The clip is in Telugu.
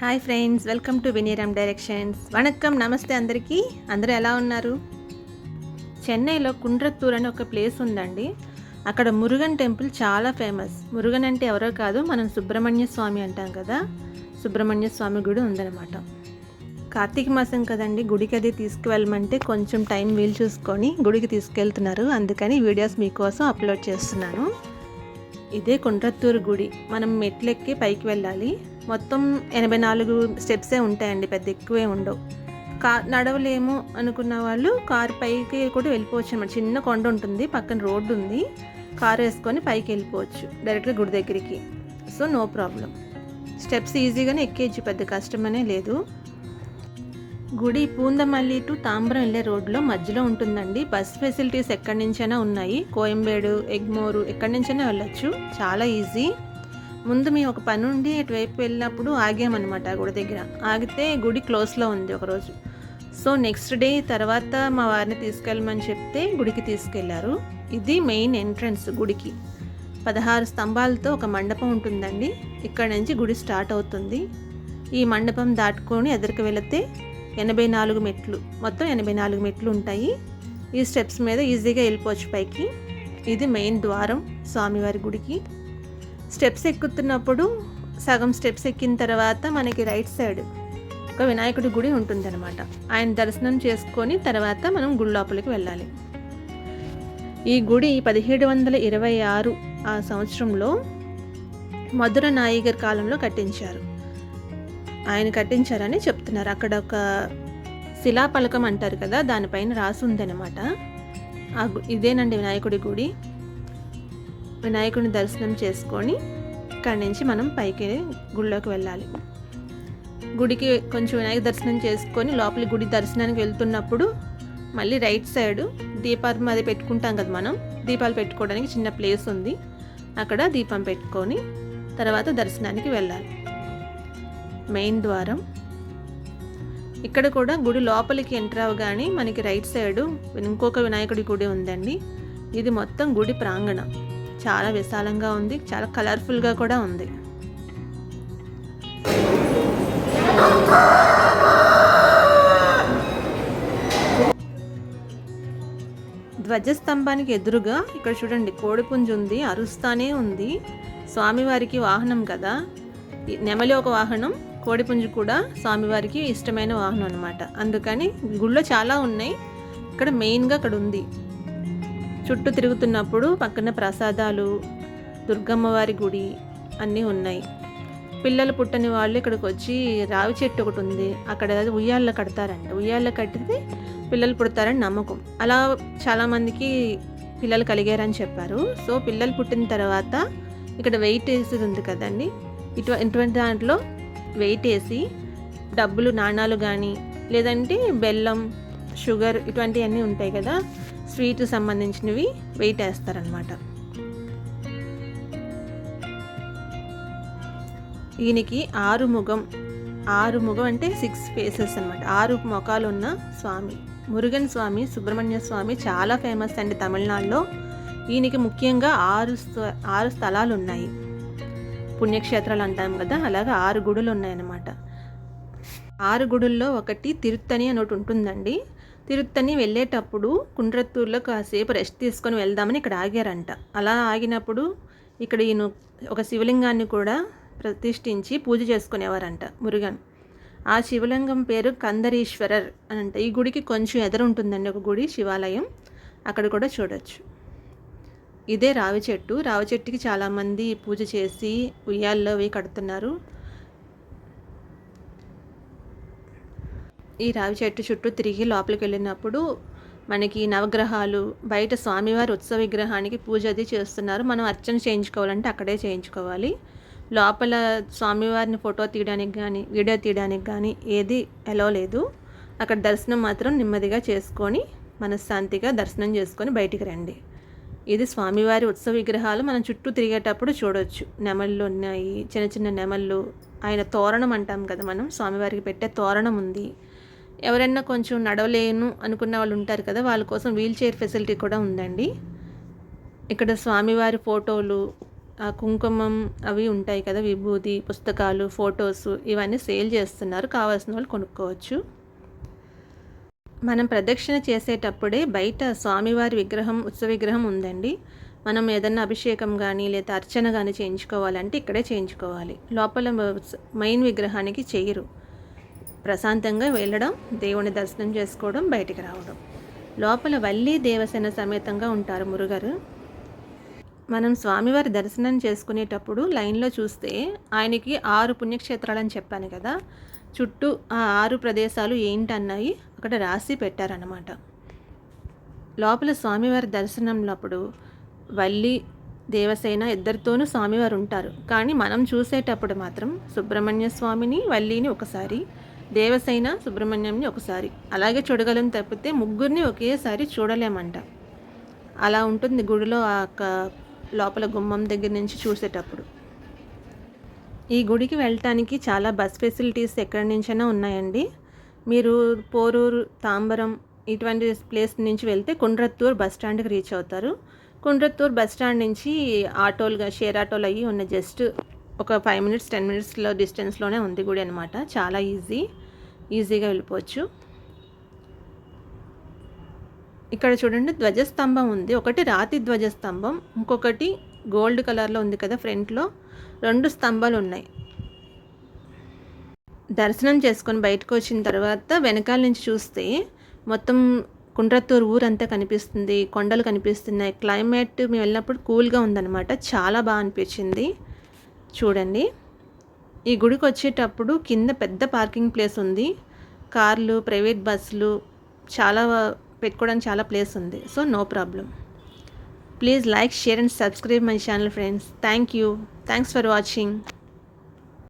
Hi friends welcome to Vineeram directions vanakkam నమస్తే అందరికీ. అందరూ ఎలా ఉన్నారు? చెన్నైలో కుండ్రత్తూర్ అని ఒక ప్లేస్ ఉందండి. అక్కడ మురుగన్ టెంపుల్ చాలా ఫేమస్ మురుగన్ అంటే ఎవరో కాదు మనం సుబ్రహ్మణ్య స్వామి అంటాం కదా. సుబ్రహ్మణ్య స్వామి గుడి ఉందన్నమాట. కార్తీక మాసం కదండి గుడికి అది తీసుకువెళ్ళమంటే కొంచెం టైం వీలు చూసుకొని గుడికి తీసుకెళ్తున్నారు. అందుకని వీడియోస్ మీకోసం అప్లోడ్ చేస్తున్నాను. ఇదే కుండ్రత్తూరు గుడి. మనం మెట్లెక్కి పైకి వెళ్ళాలి. మొత్తం ఎనభై నాలుగు స్టెప్సే ఉంటాయండి పెద్ద ఎక్కువే ఉండవు. కా నడవలేము అనుకున్న వాళ్ళు కారు పైకి కూడా వెళ్ళిపోవచ్చు అనమాట చిన్న కొండ ఉంటుంది పక్కన రోడ్డు ఉంది కారు వేసుకొని పైకి వెళ్ళిపోవచ్చు డైరెక్ట్గా గుడి దగ్గరికి. So no problem. స్టెప్స్ ఈజీగానే ఎక్కేయచ్చు పెద్ద కష్టమనే లేదు. గుడి పూందమల్లి టు తాంబరం వెళ్ళే రోడ్లో మధ్యలో ఉంటుందండి. బస్ ఫెసిలిటీస్ ఎక్కడి నుంచైనా ఉన్నాయి. కోయంబేడు ఎగ్మోరు ఎక్కడి నుంచైనా వెళ్ళొచ్చు. చాలా ఈజీ. ముందు మేము ఒక పని ఉండి అటువైపు వెళ్ళినప్పుడు ఆగామన్నమాట గుడి దగ్గర. ఆగితే గుడి క్లోజ్లో ఉంది ఒకరోజు. సో నెక్స్ట్ డే తర్వాత మా వారిని తీసుకెళ్ళమని చెప్తే గుడికి తీసుకెళ్ళారు. ఇది మెయిన్ ఎంట్రన్స్ గుడికి. పదహారు స్తంభాలతో ఒక మండపం ఉంటుందండి. ఇక్కడ నుంచి గుడి స్టార్ట్ అవుతుంది. ఈ మండపం దాటుకొని ఎదురుకు వెళితే ఎనభై నాలుగు మెట్లు మొత్తం ఎనభై నాలుగు మెట్లు ఉంటాయి. ఈ స్టెప్స్ మీద ఈజీగా వెళ్ళిపోవచ్చు పైకి. ఇది మెయిన్ ద్వారం స్వామివారి గుడికి. స్టెప్స్ ఎక్కుతున్నప్పుడు సగం స్టెప్స్ ఎక్కిన తర్వాత మనకి రైట్ సైడ్ ఒక వినాయకుడి గుడి ఉంటుందన్నమాట. ఆయన దర్శనం చేసుకొని తర్వాత మనం గుడి లోపలికి వెళ్ళాలి. ఈ గుడి పదిహేడు వందల ఇరవై ఆరు ఆ సంవత్సరంలో మధుర నాయగర్ కాలంలో కట్టించారు. ఆయన కట్టించారని చెప్తున్నారు. అక్కడ ఒక శిలాపలకం అంటారు కదా దానిపైన రాసి ఉందన్నమాట. ఆ ఇదేనండి వినాయకుడి గుడి. వినాయకుడిని దర్శనం చేసుకొని ఇక్కడి నుంచి మనం పైకి గుడిలోకి వెళ్ళాలి. గుడికి కొంచెం వినాయక దర్శనం చేసుకొని లోపలి గుడి దర్శనానికి వెళ్తున్నప్పుడు మళ్ళీ రైట్ సైడ్ దీపాలు అది పెట్టుకుంటాం కదా మనం. దీపాలు పెట్టుకోవడానికి చిన్న ప్లేస్ ఉంది. అక్కడ దీపం పెట్టుకొని తర్వాత దర్శనానికి వెళ్ళాలి. మెయిన్ ద్వారం. ఇక్కడ కూడా గుడి లోపలికి ఎంటర్ అవగానే మనకి రైట్ సైడ్ ఇంకొక వినాయకుడి గుడి ఉందండి. ఇది మొత్తం గుడి ప్రాంగణం. చాలా విశాలంగా ఉంది. చాలా కలర్ఫుల్గా కూడా ఉంది. ధ్వజస్తంభానికి ఎదురుగా ఇక్కడ చూడండి కోడిపుంజు ఉంది అరుస్తానే ఉంది. స్వామివారికి వాహనం కదా. నెమలి ఒక వాహనం కోడిపుంజు కూడా స్వామివారికి ఇష్టమైన వాహనం అనమాట అందుకని గుళ్ళో చాలా ఉన్నాయి. ఇక్కడ మెయిన్గా అక్కడ ఉంది. చుట్టూ తిరుగుతున్నప్పుడు పక్కన ప్రసాదాలు దుర్గమ్మవారి గుడి అన్నీ ఉన్నాయి. పిల్లలు పుట్టని వాళ్ళు ఇక్కడికి వచ్చి రావి చెట్టు ఒకటి ఉంది. అక్కడ ఉయ్యాల్లో కడతారంట. ఉయ్యాల్లో కట్టితే పిల్లలు పుడతారని నమ్మకం. అలా చాలామందికి పిల్లలు కలిగారని చెప్పారు. సో పిల్లలు పుట్టిన తర్వాత ఇక్కడ వెయిట్ వేసేది ఉంది కదండి. ఇటు ఇటువంటి దాంట్లో వెయిట్ వేసి డబ్బులు నాణాలు కానీ లేదంటే బెల్లం షుగర్ ఇటువంటివన్నీ ఉంటాయి కదా. స్వీట్ సంబంధించినవి వెయిట్ వేస్తారనమాట ఈయనకి ఆరు ముఖం. ఆరు ముఖం అంటే సిక్స్ ఫేసెస్ అన్నమాట. ఆరు ముఖాలు ఉన్న స్వామి. మురుగన్ స్వామి సుబ్రహ్మణ్య స్వామి చాలా ఫేమస్ అండి తమిళనాడులో. ఈయనకి ముఖ్యంగా ఆరు ఆరు స్థలాలు ఉన్నాయి పుణ్యక్షేత్రాలు అంటాం కదా అలాగా ఆరు గుడులు ఉన్నాయన్నమాట ఆరు గుడుల్లో ఒకటి తిరుత్తని అని ఒకటి ఉంటుందండి. తిరుత్తని వెళ్ళేటప్పుడు కుండ్రత్తూరులో కాసేపు రెస్ట్ తీసుకొని వెళ్దామని ఇక్కడ ఆగారంట. అలా ఆగినప్పుడు ఇక్కడ ఈయన ఒక శివలింగాన్ని కూడా ప్రతిష్ఠించి పూజ చేసుకునేవారంట మురుగన్. ఆ శివలింగం పేరు కందరీశ్వరర్ అని అంట ఈ గుడికి కొంచెం ఎదురు ఉంటుందండి ఒక గుడి శివాలయం. అక్కడ కూడా చూడొచ్చు. ఇదే రావి చెట్టు. రావి చెట్టుకి చాలామంది పూజ చేసి ఉయ్యాల్లో అవి కడుతున్నారు. ఈ రావి చెట్టు చుట్టూ తిరిగి లోపలికి వెళ్ళినప్పుడు మనకి నవగ్రహాలు బయట స్వామివారి ఉత్సవ విగ్రహానికి పూజ అది చేస్తున్నారు. మనం అర్చన చేయించుకోవాలంటే అక్కడే చేయించుకోవాలి. లోపల స్వామివారిని ఫోటో తీయడానికి కానీ వీడియో తీయడానికి కానీ ఏది ఎలో లేదు. అక్కడ దర్శనం మాత్రం నెమ్మదిగా చేసుకొని మనశ్శాంతిగా దర్శనం చేసుకొని బయటికి రండి. ఇది స్వామివారి ఉత్సవ విగ్రహాలు. మనం చుట్టూ తిరిగేటప్పుడు చూడొచ్చు. నెమళ్ళు ఉన్నాయి చిన్న చిన్న నెమళ్ళు. ఆయన తోరణం అంటాం కదా మనం. స్వామివారికి పెట్టే తోరణం ఉంది. ఎవరైనా కొంచెం నడవలేను అనుకున్న వాళ్ళు ఉంటారు కదా వాళ్ళ కోసం వీల్ చైర్ ఫెసిలిటీ కూడా ఉందండి. ఇక్కడ స్వామివారి ఫోటోలు ఆ కుంకుమం అవి ఉంటాయి కదా విభూతి పుస్తకాలు ఫొటోస్ ఇవన్నీ సేల్ చేస్తున్నారు. కావాల్సిన వాళ్ళు కొనుక్కోవచ్చు. మనం ప్రదక్షిణ చేసేటప్పుడే బయట స్వామివారి విగ్రహం ఉత్సవ విగ్రహం ఉందండి. మనం ఏదన్నా అభిషేకం కానీ లేదా అర్చన కానీ చేయించుకోవాలంటే ఇక్కడే చేయించుకోవాలి. లోపల మెయిన్ విగ్రహానికి చేయరు. ప్రశాంతంగా వెళ్ళడం దేవుని దర్శనం చేసుకోవడం బయటికి రావడం. లోపల వల్లి దేవసేన సమేతంగా ఉంటారు మురుగరు. మనం స్వామివారి దర్శనం చేసుకునేటప్పుడు లైన్లో చూస్తే ఆయనకి ఆరు పుణ్యక్షేత్రాలని చెప్పాను కదా. చుట్టూ ఆ ఆరు ప్రదేశాలు ఏంటన్నాయి అక్కడ రాసి పెట్టారన్నమాట. లోపల స్వామివారి దర్శనంలో వల్లి దేవసేన ఇద్దరితోనూ స్వామివారు ఉంటారు. కానీ మనం చూసేటప్పుడు మాత్రం సుబ్రహ్మణ్య స్వామిని వల్లిని ఒకసారి దేవసేన సుబ్రహ్మణ్యంని ఒకసారి. అలాగే చూడగలం తప్పితే ముగ్గురిని ఒకేసారి చూడలేమంట. అలా ఉంటుంది గుడిలో ఆ లోపల గుమ్మం దగ్గర నుంచి చూసేటప్పుడు. ఈ గుడికి వెళ్ళటానికి చాలా బస్ ఫెసిలిటీస్ ఎక్కడి నుంచైనా ఉన్నాయండి. మీరు పోరూరు తాంబరం ఇటువంటి ప్లేస్ నుంచి వెళ్తే కుండ్రత్తూర్ బస్ స్టాండ్కి రీచ్ అవుతారు. కుండ్రత్తూర్ బస్ స్టాండ్ నుంచి ఆటోలుగా షేర్ ఆటోలు అయ్యి ఉన్న జస్ట్ ఒక ఫైవ్ మినిట్స్ టెన్ మినిట్స్లో డిస్టెన్స్లోనే ఉంది గుడి అనమాట చాలా ఈజీ ఈజీగా వెళ్ళిపోవచ్చు. ఇక్కడ చూడండి ధ్వజస్తంభం ఉంది. ఒకటి రాతి ధ్వజస్తంభం ఇంకొకటి గోల్డ్ కలర్లో ఉంది కదా ఫ్రంట్లో రెండు స్తంభాలు ఉన్నాయి. దర్శనం చేసుకొని బయటకు వచ్చిన తర్వాత వెనకాల నుంచి చూస్తే మొత్తం కుండ్రత్తూరు ఊరంతా కనిపిస్తుంది కొండలు కనిపిస్తున్నాయి. క్లైమేట్ మేము వెళ్ళినప్పుడు కూల్గా ఉందన్నమాట. చాలా బాగా అనిపించింది. చూడండి. ఈ గుడికి వచ్చేటప్పుడు కింద పెద్ద పార్కింగ్ ప్లేస్ ఉంది. కార్లు ప్రైవేట్ బస్సులు చాలా పెట్టుకోవడానికి చాలా ప్లేస్ ఉంది. So no problem. Please like share and subscribe my channel friends. Thank you. Thanks for watching.